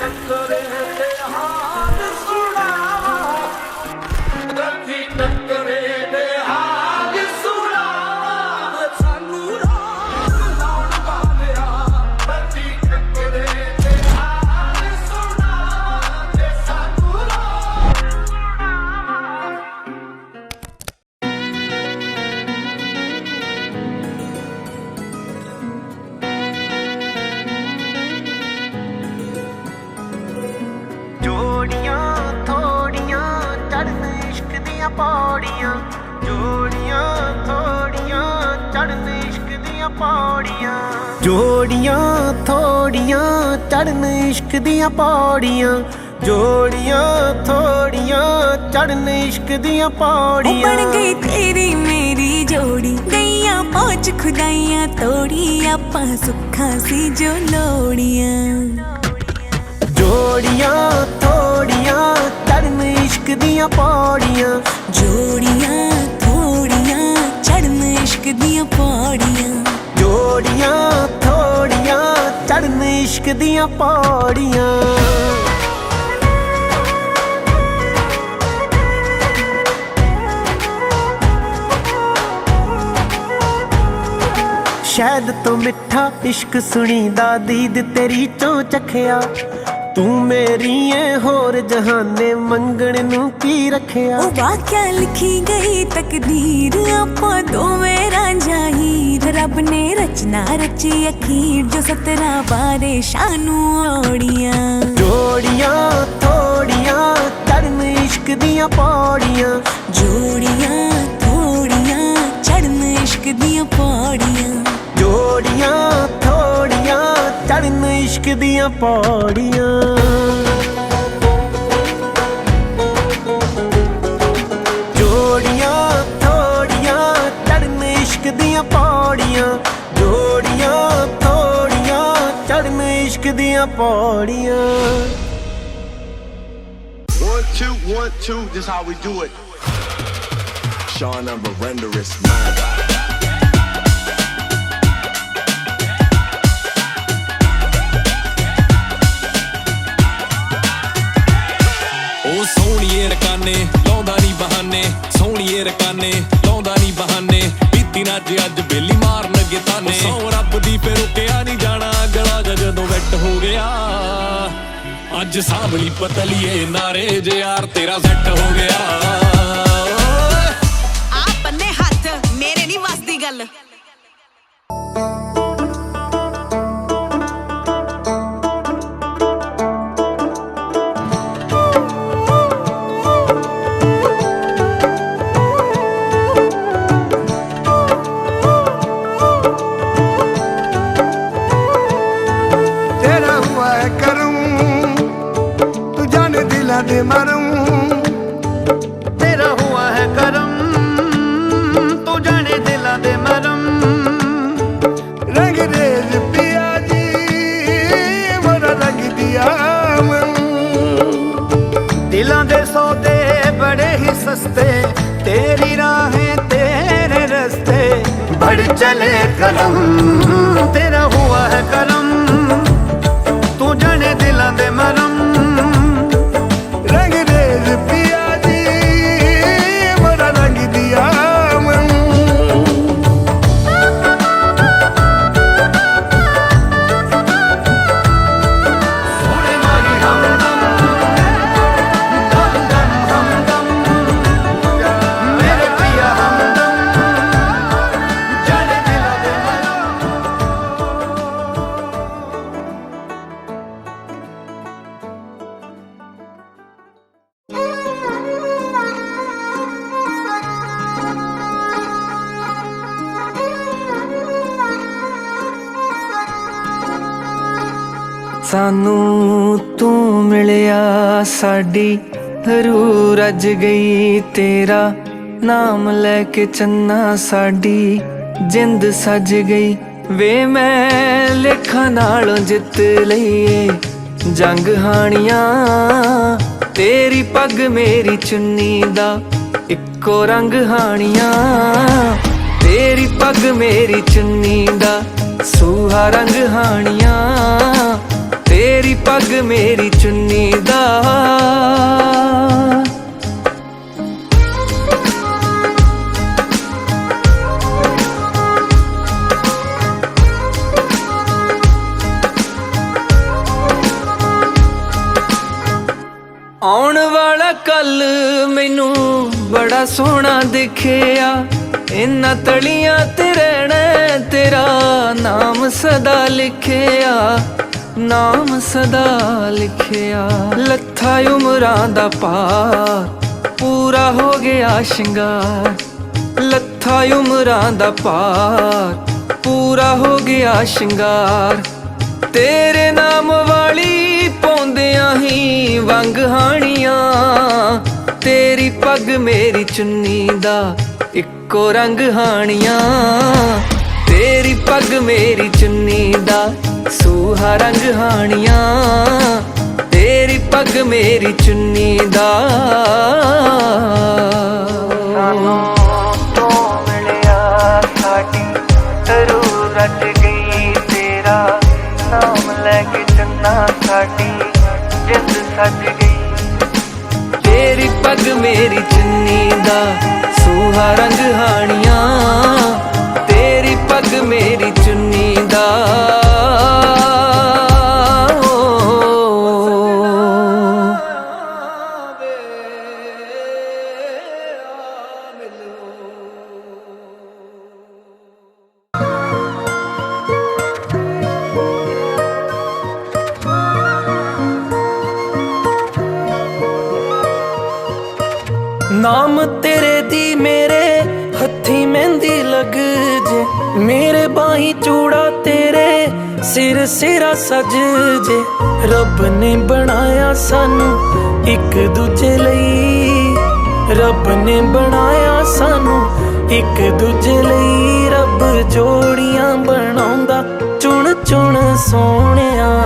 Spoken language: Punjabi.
ਟੱਕਰੇ ਤੇ ਪੌੜੀਆਂ ਜੋੜੀਆਂ ਥੋੜੀਆਂ ਚੜਨ ਇਸ਼ਕ ਦੀਆਂ ਪੌੜੀਆਂ। ਜੋੜੀਆਂ ਥੋੜੀਆਂ ਚੜਨ ਇਸ਼ਕ ਦੀਆਂ ਪੌੜੀਆਂ। ਜੋੜੀਆਂ ਥੋੜੀਆਂ ਚੜਨ ਇਸ਼ਕ ਦੀਆਂ ਪੌੜੀਆਂ। ਬਣ ਗਈ ਤੇਰੀ ਮੇਰੀ ਜੋੜੀ ਗਈਆਂ ਪਹੁੰਚ ਖੁਦਾਈਆਂ ਤੋੜੀ ਆਪਾਂ ਸੁੱਖਾਂ ਸੀ ਜੋ ਲੋੜੀਆਂ। ਜੋੜੀਆਂ ਥੋੜੀਆਂ ਚੜਨ ਇਸ਼ਕ ਦੀਆਂ ਪੌੜੀਆਂ। ਜੋੜੀਆਂ, ਥੋੜੀਆਂ ਚੜਨ ਇਸ਼ਕ ਦੀਆਂ ਪੌੜੀਆਂ। ਜੋੜੀਆਂ, ਥੋੜੀਆਂ ਚੜਨ ਇਸ਼ਕ ਦੀਆਂ ਪੌੜੀਆਂ। ਸ਼ਾਇਦ ਤੋਂ ਮਿੱਠਾ ਇਸ਼ਕ ਸੁਣੀਦਾ ਦੀਦ ਤੇਰੀ ਚੋਂ ਚਖਿਆ। ਤੂੰ ਮੇਰੀ ਏ ਹੋਰ ਜਹਾਨੇ ਮੰਗਣ ਨੂੰ ਕੀ ਰੱਖਿਆ? ਉਹ ਵਾਕਿਆ ਲਿਖੀ ਗਈ ਤਕਦੀਰ ਆਪਾਂ ਦੋਵੇਂ ਰਾਂਝਾ ਹੀਰ। ਰੱਬ ਨੇ ਰਚਨਾ ਰਚੀ ਅਖੀਰ ਜੋ ਸਤਰਾ ਬਾਰੇ ਸ਼ਾਨੂ ਔੜੀਆਂ ਜੋੜੀਆਂ ਥੋੜੀਆਂ ਚੜਨ ਇਸ਼ਕ ਦੀਆਂ ਪੌੜੀਆਂ। ਜੋੜੀਆਂ ਥੋੜੀਆਂ ਚੜਨ ਇਸ਼ਕ ਦੀਆਂ ਪੌੜੀਆਂ। ਜੋੜੀਆਂ ਇਸ਼ਕ ਦੀਆਂ ਪੌੜੀਆਂ ਜੋੜੀਆਂ ਥੋੜੀਆਂ ਚੜਨ ਇਸ਼ਕ ਦੀਆਂ ਪੌੜੀਆਂ ਜੋੜੀਆਂ ਥੋੜੀਆਂ ਚੜਨ ਇਸ਼ਕ ਦੀਆਂ ਪੌੜੀਆਂ 1 2 1 2 this how we do it Sean I'm a renderous mind ਫੇ ਰੁਕਿਆ ਨਹੀਂ ਜਾਣਾ, ਗਲਾ ਜਦੋਂ ਵੈਟ ਹੋ ਗਿਆ ਅੱਜ ਸਾਂਭਲੀ ਪਤਲੀਏ ਨਾਰੇ ਜੇ ਯਾਰ ਤੇਰਾ ਸੈੱਟ ਹੋ ਗਿਆ ਓਏ। ਆ ਬੰਨੇ ਹੱਥ, ਮੇਰੇ ਨਹੀਂ ਵਸਦੀ ਗੱਲ ਦੇ ਮਰਮ। ਰੰਗ ਰੇਜ ਪਿਆ ਜੀ ਮਰਾ ਰੰਗ ਦਿਆ ਮਨ। ਦਿਲਾਂ ਦੇ ਸੌਦੇ ਬੜੇ ਹੀ ਸਸਤੇ, ਤੇਰੀ ਰਾਹੇ ਤੇਰੇ ਰਸਤੇ। ਬੜ ਚਲੇ ਕਲਮ ਤੇਰਾ ਹੁਆ ਹੈ ਕਰਮ। ਸਾਨੂੰ ਤੂੰ ਮਿਲਿਆ, ਸਾਡੀ ਰੂ ਰੱਜ ਗਈ, ਤੇਰਾ ਨਾਮ ਲੈ ਕੇ ਚੰਨਾ ਸਾਡੀ ਜਿੰਦ ਸੱਜ ਗਈ। ਵੇ ਮੈਂ ਲੇਖਾਂ ਨਾਲੋਂ ਜਿੱਤ ਲਈਏ, ਜੰਗ ਹਾਣੀਆਂ, ਤੇਰੀ ਪੱਗ ਮੇਰੀ ਚੁੰਨੀ ਦਾ ਇੱਕੋ ਰੰਗ ਹਾਣੀਆਂ। ਤੇਰੀ ਪੱਗ ਮੇਰੀ ਚੁੰਨੀ ਦਾ ਸੂਹਾ ਰੰਗ ਹਾਣੀਆਂ। ਤੇਰੀ ਪੱਗ ਮੇਰੀ ਚੁੰਨੀ ਦਾ। ਆਉਣ ਵਾਲਾ ਕੱਲ ਮੈਨੂੰ ਬੜਾ ਸੋਹਣਾ ਦਿਖਿਆ। ਇਨਾਂ ਤਲੀਆਂ ਤੇ ਰਹਿਣਾ ਤੇਰਾ ਨਾਮ ਸਦਾ ਲਿਖਿਆ। ਨਾਮ ਸਦਾ ਲਿਖਿਆ ਲੱਥਾ ਉਮਰਾਂ ਦਾ ਪਾਰ, ਪੂਰਾ ਹੋ ਗਿਆ ਸ਼ਿੰਗਾਰ। ਲੱਥਾ ਉਮਰਾਂ ਦਾ ਪਾਰ, ਪੂਰਾ ਹੋ ਗਿਆ ਸ਼ਿੰਗਾਰ। ਤੇਰੇ ਨਾਮ ਵਾਲੀ ਪਾਉਂਦਿਆਂ ਹੀ ਵੰਗ ਹਾਣੀਆਂ। ਤੇਰੀ ਪੱਗ ਮੇਰੀ ਚੁੰਨੀ ਦਾ ਇੱਕੋ ਰੰਗ ਹਾਣੀਆਂ। ਤੇਰੀ ਪੱਗ ਮੇਰੀ ਚੁੰਨੀ ਦਾ ਸੂਹਾ ਰੰਗ ਹਾਣੀਆਂ। ਤੇਰੀ ਪੱਗ ਮੇਰੀ ਚੁੰਨੀ ਦਾ। ਰਟ ਗਈ। ਤੇਰਾ ਨਾਮ ਲੈ ਕੇ ਚੰਨਾ ਸਾਡੀ ਜਿੰਦ ਸੱਜ ਗਈ। ਤੇਰੀ ਪੱਗ ਮੇਰੀ ਚੁੰਨੀ ਦਾ ਸੂਹਾ ਰੰਗ ਹਾਣੀਆਂ। ਨਾਮ ਤੇਰੇ ਦੀ ਮੇਰੇ ਹੱਥੀ ਮਹਿੰਦੀ ਲੱਗ ਜੇ। ਮੇਰੇ ਬਾਹੀ ਚੂੜਾ ਤੇਰੇ ਸਿਰ ਸਿਰਾ ਸਜ ਜੇ। ਰੱਬ ਨੇ ਬਣਾਇਆ ਸਾਨੂੰ ਇੱਕ ਦੂਜੇ ਲਈ। ਰੱਬ ਨੇ ਬਣਾਇਆ ਸਾਨੂੰ ਇੱਕ ਦੂਜੇ ਲਈ। ਰੱਬ ਜੋੜੀਆਂ ਬਣਾਉਂਦਾ ਚੁਣ ਚੁਣ ਸੋਹਣਿਆ।